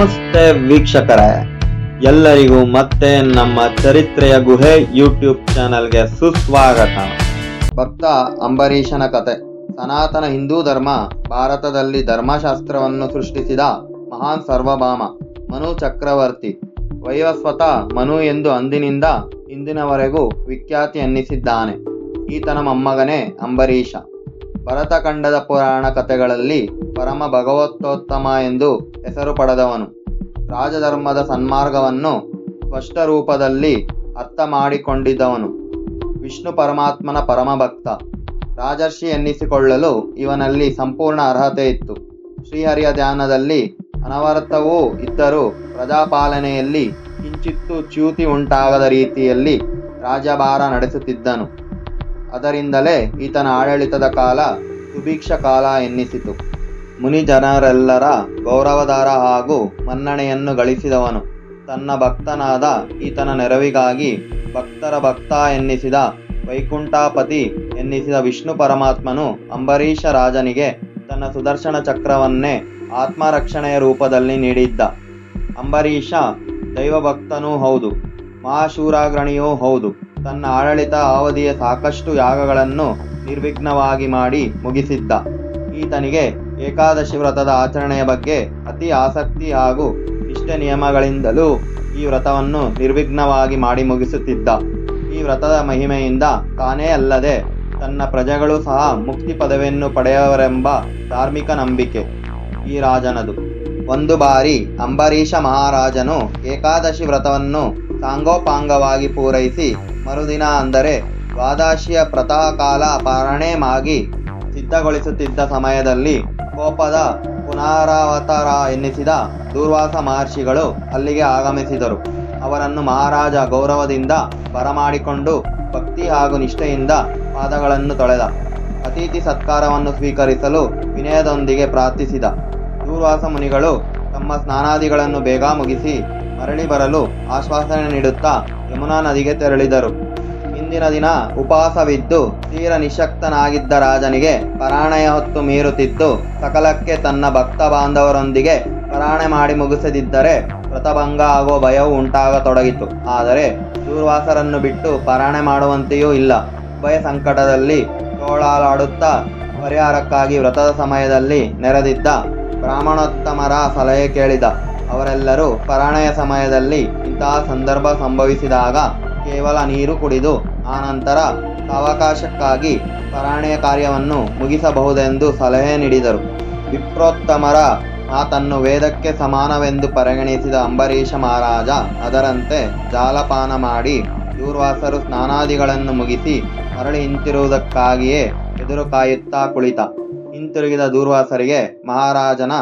ನಮಸ್ತೆ ವೀಕ್ಷಕರೇ. ಎಲ್ಲರಿಗೂ ಮತ್ತೆ ನಮ್ಮ ಚರಿತ್ರೆಯ ಗುಹೆ ಯೂಟ್ಯೂಬ್ ಚಾನಲ್ಗೆ ಸುಸ್ವಾಗತ. ಭಕ್ತ ಅಂಬರೀಷನ ಕತೆ. ಸನಾತನ ಹಿಂದೂ ಧರ್ಮ, ಭಾರತದಲ್ಲಿ ಧರ್ಮಶಾಸ್ತ್ರವನ್ನು ಸೃಷ್ಟಿಸಿದ ಮಹಾನ್ ಸರ್ವಭಾಮ ಮನು ಚಕ್ರವರ್ತಿ. ವೈವಸ್ವತ ಮನು ಎಂದು ಅಂದಿನಿಂದ ಇಂದಿನವರೆಗೂ ವಿಖ್ಯಾತಿ ಎನ್ನಿಸಿದ್ದಾನೆ ಈತನ ಮೊಮ್ಮಗನೇ ಅಂಬರೀಷ ಭರತಖಂಡದ ಪುರಾಣ ಕಥೆಗಳಲ್ಲಿ ಪರಮ ಭಗವತ್ತೋತ್ತಮ ಎಂದು ಹೆಸರು ಪಡೆದವನು. ರಾಜಧರ್ಮದ ಸನ್ಮಾರ್ಗವನ್ನು ಸ್ಪಷ್ಟ ರೂಪದಲ್ಲಿ ಅರ್ಥ ಮಾಡಿಕೊಂಡಿದ್ದವನು. ವಿಷ್ಣು ಪರಮಾತ್ಮನ ಪರಮ ಭಕ್ತ ರಾಜರ್ಷಿ ಎನ್ನಿಸಿಕೊಳ್ಳಲು ಇವನಲ್ಲಿ ಸಂಪೂರ್ಣ ಅರ್ಹತೆ ಇತ್ತು. ಶ್ರೀಹರಿಯ ಧ್ಯಾನದಲ್ಲಿ ಅನವರ್ಥವೂ ಇದ್ದರೂ ಪ್ರಜಾಪಾಲನೆಯಲ್ಲಿ ಕಿಂಚಿತ್ತೂ ಚ್ಯೂತಿ ಉಂಟಾಗದ ರೀತಿಯಲ್ಲಿ ರಾಜಭಾರ ನಡೆಸುತ್ತಿದ್ದನು. ಅದರಿಂದಲೇ ಈತನ ಆಡಳಿತದ ಕಾಲ ಸುಭಿಕ್ಷ ಕಾಲ ಎನ್ನಿಸಿತು. ಮುನಿ ಜನರೆಲ್ಲರ ಗೌರವದಾರ ಹಾಗೂ ಮನ್ನಣೆಯನ್ನು ಗಳಿಸಿದವನು. ತನ್ನ ಭಕ್ತನಾದ ಈತನ ನೆರವಿಗಾಗಿ ಭಕ್ತರ ಭಕ್ತ ಎನ್ನಿಸಿದ ವೈಕುಂಠಾಪತಿ ಎನ್ನಿಸಿದ ವಿಷ್ಣು ಪರಮಾತ್ಮನು ಅಂಬರೀಷ ರಾಜನಿಗೆ ತನ್ನ ಸುದರ್ಶನ ಚಕ್ರವನ್ನೇ ಆತ್ಮರಕ್ಷಣೆಯ ರೂಪದಲ್ಲಿ ನೀಡಿದ್ದ. ಅಂಬರೀಷ ದೈವಭಕ್ತನೂ ಹೌದು, ಮಹಾಶೂರಾಗ್ರಣಿಯೂ ಹೌದು. ತನ್ನ ಆಡಳಿತ ಅವಧಿಯ ಸಾಕಷ್ಟು ಯಾಗಗಳನ್ನು ನಿರ್ವಿಘ್ನವಾಗಿ ಮಾಡಿ ಮುಗಿಸಿದ್ದ. ಈತನಿಗೆ ಏಕಾದಶಿ ವ್ರತದ ಆಚರಣೆಯ ಬಗ್ಗೆ ಅತಿ ಆಸಕ್ತಿ ಹಾಗೂ ಇಷ್ಟ ನಿಯಮಗಳಿಂದಲೂ ಈ ವ್ರತವನ್ನು ನಿರ್ವಿಘ್ನವಾಗಿ ಮಾಡಿ ಮುಗಿಸುತ್ತಿದ್ದ. ಈ ವ್ರತದ ಮಹಿಮೆಯಿಂದ ತಾನೇ ಅಲ್ಲದೆ ತನ್ನ ಪ್ರಜೆಗಳು ಸಹ ಮುಕ್ತಿ ಪದವಿಯನ್ನು ಪಡೆಯವರೆಂಬ ಧಾರ್ಮಿಕ ನಂಬಿಕೆ. ಈ ರಾಜನದು. ಒಂದು ಬಾರಿ ಅಂಬರೀಷ ಮಹಾರಾಜನು ಏಕಾದಶಿ ವ್ರತವನ್ನು ಸಾಂಗೋಪಾಂಗವಾಗಿ ಪೂರೈಸಿ ಮರುದಿನ ಅಂದರೆ ದ್ವಾದಶಿಯ ಕಾಲ ಪಾರಣೆ ಮಾಗಿ ಸಿದ್ಧಗೊಳಿಸುತ್ತಿದ್ದ ಸಮಯದಲ್ಲಿ ಕೋಪದ ಪುನರಾವತಾರ ಎನ್ನಿಸಿದ ದೂರ್ವಾಸ ಮಹರ್ಷಿಗಳು ಅಲ್ಲಿಗೆ ಆಗಮಿಸಿದರು. ಅವರನ್ನು ಮಹಾರಾಜ ಗೌರವದಿಂದ ಬರಮಾಡಿಕೊಂಡು ಭಕ್ತಿ ಹಾಗೂ ನಿಷ್ಠೆಯಿಂದ ಪಾದಗಳನ್ನು ತೊಳೆದ. ಅತಿಥಿ ಸತ್ಕಾರವನ್ನು ಸ್ವೀಕರಿಸಲು ವಿನಯದೊಂದಿಗೆ ಪ್ರಾರ್ಥಿಸಿದ. ದೂರ್ವಾಸ ಮುನಿಗಳು ತಮ್ಮ ಸ್ನಾನಾದಿಗಳನ್ನು ಬೇಗ ಮುಗಿಸಿ ಮರಳಿ ಬರಲು ಆಶ್ವಾಸನೆ ನೀಡುತ್ತಾ ಯಮುನಾ ನದಿಗೆ ತೆರಳಿದರು. ಇಂದಿನ ದಿನ ಉಪವಾಸವಿದ್ದು, ತೀರ ನಿಶಕ್ತನಾಗಿದ್ದ ರಾಜನಿಗೆ ಪರಾಣೆಯ ಹೊತ್ತು ಮೀರುತ್ತಿದ್ದು, ಸಕಲಕ್ಕೆ ತನ್ನ ಭಕ್ತ ಬಾಂಧವರೊಂದಿಗೆ ಪರಾಣೆ ಮಾಡಿ ಮುಗಿಸದಿದ್ದರೆ ವ್ರತಭಂಗ ಆಗುವ ಭಯವು ಉಂಟಾಗತೊಡಗಿತು. ಆದರೆ ದೂರ್ವಾಸರನ್ನು ಬಿಟ್ಟು ಪರಾಣೆ ಮಾಡುವಂತೆಯೂ ಇಲ್ಲ. ಭಯ ಸಂಕಟದಲ್ಲಿ ತೋಳಾಲಾಡುತ್ತಾ ಪರಿಹಾರಕ್ಕಾಗಿ ವ್ರತದ ಸಮಯದಲ್ಲಿ ನೆರೆದಿದ್ದ ಬ್ರಾಹ್ಮಣೋತ್ತಮರ ಸಲಹೆ ಕೇಳಿದ. ಅವರೆಲ್ಲರೂ ಪರಾಣಯ ಸಮಯದಲ್ಲಿ ಇಂತಹ ಸಂದರ್ಭ ಸಂಭವಿಸಿದಾಗ ಕೇವಲ ನೀರು ಕುಡಿದು ಆನಂತರ ಸಾವಕಾಶಕ್ಕಾಗಿ ಪರಾಣಯ ಕಾರ್ಯವನ್ನು ಮುಗಿಸಬಹುದೆಂದು ಸಲಹೆ ನೀಡಿದರು. ವಿಪ್ರೋತ್ತಮರ ಆತನ್ನು ವೇದಕ್ಕೆ ಸಮಾನವೆಂದು ಪರಿಗಣಿಸಿದ ಅಂಬರೀಷ ಮಹಾರಾಜ ಅದರಂತೆ ಜಾಲಪಾನ ಮಾಡಿ ದೂರ್ವಾಸರು ಸ್ನಾನಾದಿಗಳನ್ನು ಮುಗಿಸಿ ಮರಳಿ ಹಿಂತಿರುವುದಕ್ಕಾಗಿಯೇ ಎದುರು ಕಾಯುತ್ತಾ ಕುಳಿತ. ಹಿಂತಿರುಗಿದ ದೂರ್ವಾಸರಿಗೆ ಮಹಾರಾಜನ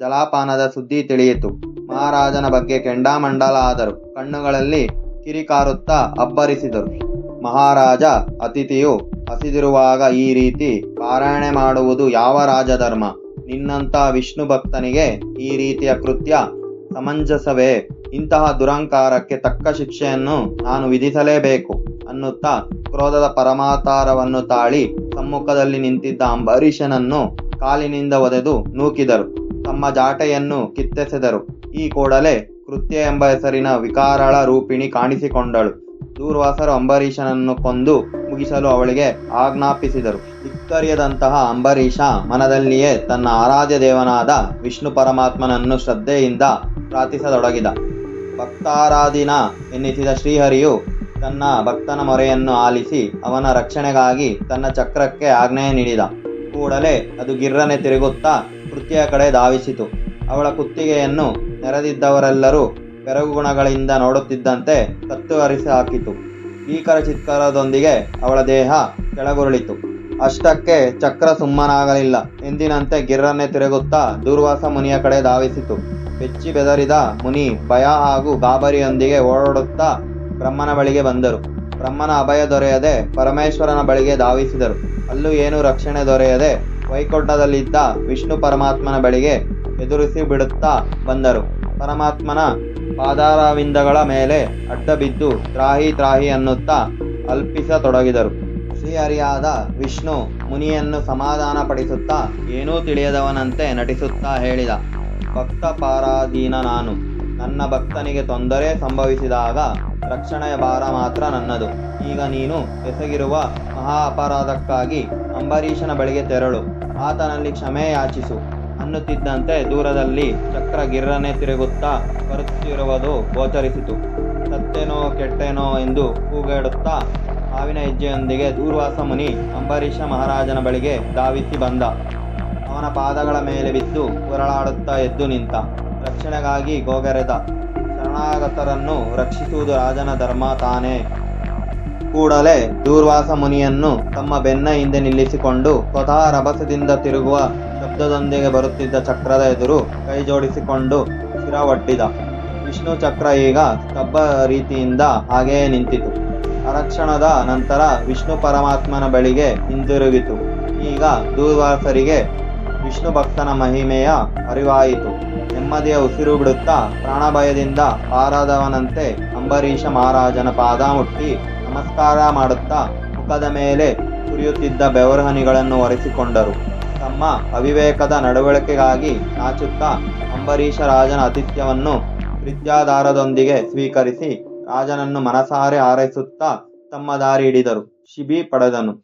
ಜಲಪಾನದ ಸುದ್ದಿ ತಿಳಿಯಿತು. ಮಹಾರಾಜನ ಬಗ್ಗೆ ಕೆಂಡಾಮಂಡಲ ಆದರು ಕಣ್ಣುಗಳಲ್ಲಿ ಕಿರಿಕಾರುತ್ತಾ ಅಬ್ಬರಿಸಿದರು. ಮಹಾರಾಜ ಅತಿಥಿಯು ಹಸಿದಿರುವಾಗ ಈ ರೀತಿ ಪಾರಾಯಣೆ ಮಾಡುವುದು ಯಾವ ರಾಜಧರ್ಮ? ನಿನ್ನಂಥ ವಿಷ್ಣು ಭಕ್ತನಿಗೆ ಈ ರೀತಿಯ ಕೃತ್ಯ ಸಮಂಜಸವೇ. ಇಂತಹ ದುರಂಕಾರಕ್ಕೆ ತಕ್ಕ ಶಿಕ್ಷೆಯನ್ನು ನಾನು ವಿಧಿಸಲೇಬೇಕು ಅನ್ನುತ್ತಾ ಕ್ರೋಧದ ಪರಮಾತಾರವನ್ನು ತಾಳಿ ಸಮ್ಮುಖದಲ್ಲಿ ನಿಂತಿದ್ದ ಅಂಬರೀಷನನ್ನು ಕಾಲಿನಿಂದ ಒದೆದು ನೂಕಿದರು. ತಮ್ಮ ಜಾಟೆಯನ್ನು ಕಿತ್ತೆಸೆದರು. ಈ ಕೂಡಲೇ ಕೃತ್ಯ ಎಂಬ ಹೆಸರಿನ ವಿಕಾರಳ ರೂಪಿಣಿ ಕಾಣಿಸಿಕೊಂಡಳು. ದೂರ್ವಾಸರು ಅಂಬರೀಷನನ್ನು ಕೊಂದು ಮುಗಿಸಲು ಅವಳಿಗೆ ಆಜ್ಞಾಪಿಸಿದರು. ಧಿಕ್ಕರಿಯದಂತಹ ಅಂಬರೀಷ ಮನದಲ್ಲಿಯೇ ತನ್ನ ಆರಾಧ್ಯ ದೇವನಾದ ವಿಷ್ಣು ಪರಮಾತ್ಮನನ್ನು ಶ್ರದ್ಧೆಯಿಂದ ಪ್ರಾರ್ಥಿಸತೊಡಗಿದ. ಭಕ್ತಾರಾಧಿನ ಎನ್ನಿಸಿದ ಶ್ರೀಹರಿಯು ತನ್ನ ಭಕ್ತನ ಮೊರೆಯನ್ನು ಆಲಿಸಿ ಅವನ ರಕ್ಷಣೆಗಾಗಿ ತನ್ನ ಚಕ್ರಕ್ಕೆ ಆಜ್ಞೆಯ ನೀಡಿದ. ಕೂಡಲೇ ಅದು ಗಿರ್ರನೆ ತಿರುಗುತ್ತಾ ಕೃತ್ಯ ಕಡೆ ಧಾವಿಸಿತು. ಅವಳ ಕುತ್ತಿಗೆಯನ್ನು ನೆರೆದಿದ್ದವರೆಲ್ಲರೂ ಬೆರಗುಗುಣಗಳಿಂದ ನೋಡುತ್ತಿದ್ದಂತೆ ಕತ್ತು ಹರಿಸಿ ಹಾಕಿತು ಭೀಕರ ಚಿತ್ಕಾರದೊಂದಿಗೆ ಅವಳ ದೇಹ ಕೆಳಗುರುಳಿತು. ಅಷ್ಟಕ್ಕೆ ಚಕ್ರ ಸುಮ್ಮನಾಗಲಿಲ್ಲ. ಎಂದಿನಂತೆ ಗಿರ್ರನ್ನೇ ತಿರುಗುತ್ತಾ ದುರ್ವಾಸ ಮುನಿಯ ಕಡೆ ಧಾವಿಸಿತು. ಬೆಚ್ಚಿ ಬೆದರಿದ ಮುನಿ ಭಯ ಹಾಗೂ ಗಾಬರಿಯೊಂದಿಗೆ ಓಡಾಡುತ್ತಾ ಬ್ರಹ್ಮನ ಬಳಿಗೆ ಬಂದರು. ಬ್ರಹ್ಮನ ಅಭಯ ದೊರೆಯದೆ ಪರಮೇಶ್ವರನ ಬಳಿಗೆ ಧಾವಿಸಿದರು. ಅಲ್ಲೂ ಏನೂ ರಕ್ಷಣೆ ದೊರೆಯದೆ ವೈಕುಂಠದಲ್ಲಿದ್ದ ವಿಷ್ಣು ಪರಮಾತ್ಮನ ಬಳಿಗೆ ಎದುರಿಸಿ ಬಿಡುತ್ತಾ ಬಂದರು. ಪರಮಾತ್ಮನ ಪಾದಾರವಿಂದಗಳ ಮೇಲೆ ಅಡ್ಡ ಬಿದ್ದು ತ್ರಾಹಿ ತ್ರಾಹಿ ಅನ್ನುತ್ತಾ ಅಲ್ಪಿಸತೊಡಗಿದರು. ಶ್ರೀಹರಿಯಾದ ವಿಷ್ಣು ಮುನಿಯನ್ನು ಸಮಾಧಾನಪಡಿಸುತ್ತಾ ಏನೂ ತಿಳಿಯದವನಂತೆ ನಟಿಸುತ್ತಾ ಹೇಳಿದ ಭಕ್ತ ಪಾರಾಧೀನ ನಾನು. ನನ್ನ ಭಕ್ತನಿಗೆ ತೊಂದರೆ ಸಂಭವಿಸಿದಾಗ ರಕ್ಷಣೆಯ ಭಾರ ಮಾತ್ರ ನನ್ನದು. ಈಗ ನೀನು ಎಸಗಿರುವ ಮಹಾ ಅಪರಾಧಕ್ಕಾಗಿ ಅಂಬರೀಷನ ಬಳಿಗೆ ತೆರಳು. ಆತನಲ್ಲಿ ಕ್ಷಮೆ ಯಾಚಿಸು. ಅನ್ನುತ್ತಿದ್ದಂತೆ ದೂರದಲ್ಲಿ ಚಕ್ರ ಗಿರ್ರನೆ ತಿರುಗುತ್ತಾ ಬರುತ್ತಿರುವುದು ಗೋಚರಿಸಿತು. ಸತ್ತೇನೋ ಕೆಟ್ಟೇನೋ ಎಂದು ಕೂಗಾಡುತ್ತಾ ಹಾವಿನ ಹೆಜ್ಜೆಯೊಂದಿಗೆ ದೂರ್ವಾಸ ಮುನಿ ಅಂಬರೀಷ ಮಹಾರಾಜನ ಬಳಿಗೆ ಧಾವಿಸಿ ಬಂದ. ಅವನ ಪಾದಗಳ ಮೇಲೆ ಬಿದ್ದು ಹೊರಳಾಡುತ್ತಾ ಎದ್ದು ನಿಂತ. ರಕ್ಷಣೆಗಾಗಿ ಗೋಗರೆದ. ಶರಣಾಗತರನ್ನು ರಕ್ಷಿಸುವುದು ರಾಜನ ಧರ್ಮ ತಾನೇ. ಕೂಡಲೇ ದೂರ್ವಾಸ ಮುನಿಯನ್ನು ತಮ್ಮ ಬೆನ್ನ ಹಿಂದೆ ನಿಲ್ಲಿಸಿಕೊಂಡು ಸ್ವತಃ ರಭಸದಿಂದ ತಿರುಗುವ ಶಬ್ದದೊಂದಿಗೆ ಬರುತ್ತಿದ್ದ ಚಕ್ರದ ಎದುರು ಕೈ ಜೋಡಿಸಿಕೊಂಡು ಶಿರ ಒಡ್ಡಿದ ವಿಷ್ಣು ಚಕ್ರ ಈಗ ಸ್ತಬ್ಬ ರೀತಿಯಿಂದ ಹಾಗೆಯೇ ನಿಂತಿತು. ಅರಕ್ಷಣದ ನಂತರ ವಿಷ್ಣು ಪರಮಾತ್ಮನ ಬಳಿಗೆ ಹಿಂದಿರುಗಿತು. ಈಗ ದೂರ್ವಾಸರಿಗೆ ವಿಷ್ಣು ಭಕ್ತನ ಮಹಿಮೆಯ ಅರಿವಾಯಿತು. ನೆಮ್ಮದಿಯ ಉಸಿರು ಬಿಡುತ್ತಾ ಪ್ರಾಣಭಯದಿಂದ ಪಾರಾದವನಂತೆ ಅಂಬರೀಷ ಮಹಾರಾಜನ ಪಾದ ಮುಟ್ಟಿ ನಮಸ್ಕಾರ ಮಾಡುತ್ತಾ ಮುಖದ ಮೇಲೆ ಸುರಿಯುತ್ತಿದ್ದ ಬೆವರಹನಿಗಳನ್ನು ಒರೆಸಿಕೊಂಡರು. ತಮ್ಮ ಅವಿವೇಕದ ನಡವಳಿಕೆಗಾಗಿ ನಾಚುತ್ತಾ ಅಂಬರೀಷ ರಾಜನ ಆತಿಥ್ಯವನ್ನು ಪ್ರೀತ್ಯಾಧಾರದೊಂದಿಗೆ ಸ್ವೀಕರಿಸಿ ರಾಜನನ್ನು ಮನಸಾರೆ ಹಾರೈಸುತ್ತಾ ತಮ್ಮ ದಾರಿ ಹಿಡಿದರು. ಶಿಬಿ ಪಡೆದನು.